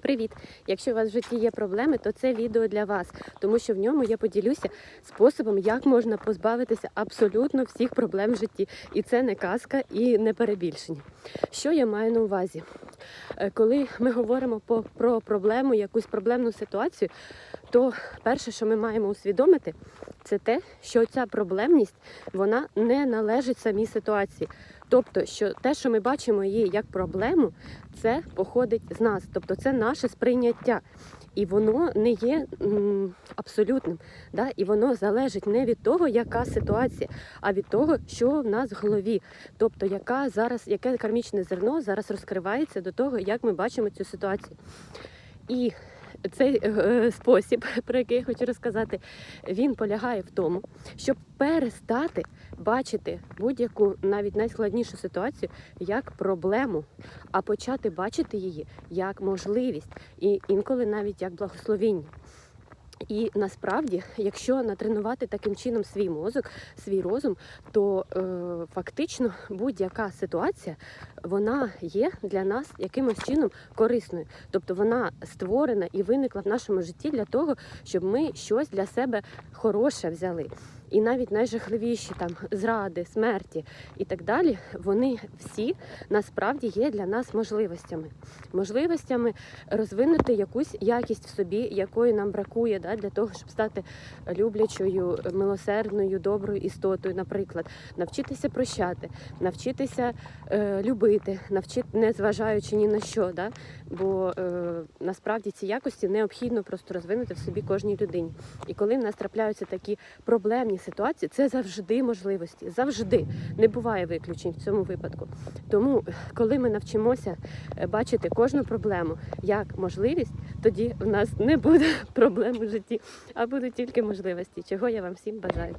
Привіт! Якщо у вас в житті є проблеми, то це відео для вас, тому що в ньому я поділюся способом, як можна позбавитися абсолютно всіх проблем в житті. І це не казка і не перебільшення. Що я маю на увазі? Е, Коли ми говоримо про проблему, якусь проблемну ситуацію, то перше, що ми маємо усвідомити, це те, що ця проблемність вона не належить самій ситуації. Тобто, що те, що ми бачимо її як проблему, це походить з нас, тобто це наше сприйняття. І воно не є м, абсолютним. Да? І воно залежить не від того, яка ситуація, а від того, що в нас в голові. Тобто, яка зараз, яке кармічне зерно зараз розкривається до того, як ми бачимо цю ситуацію. І цей е, спосіб, про який я хочу розказати, він полягає в тому, щоб перестати бачити будь-яку навіть найскладнішу ситуацію як проблему, а почати бачити її як можливість і інколи навіть як благословіння. І насправді, якщо натренувати таким чином свій мозок, свій розум, то е, фактично будь-яка ситуація вона є для нас якимось чином корисною. Тобто вона створена і виникла в нашому житті для того, щоб ми щось для себе хороше взяли. І навіть найжахливіші там зради, смерті і так далі, вони всі насправді є для нас можливостями. Можливостями розвинути якусь якість в собі, якої нам бракує, да, для того, щоб стати люблячою, милосердною, доброю істотою, наприклад, навчитися прощати, навчитися е, любити, навчити, не зважаючи ні на що. Да? Бо е, насправді ці якості необхідно просто розвинути в собі кожній людині. І коли в нас трапляються такі проблемні ситуації, це завжди можливості. Завжди не буває виключень в цьому випадку. Тому, коли ми навчимося е, бачити кожну проблему як можливість, тоді в нас не буде проблем у житті, а будуть тільки можливості, чого я вам всім бажаю.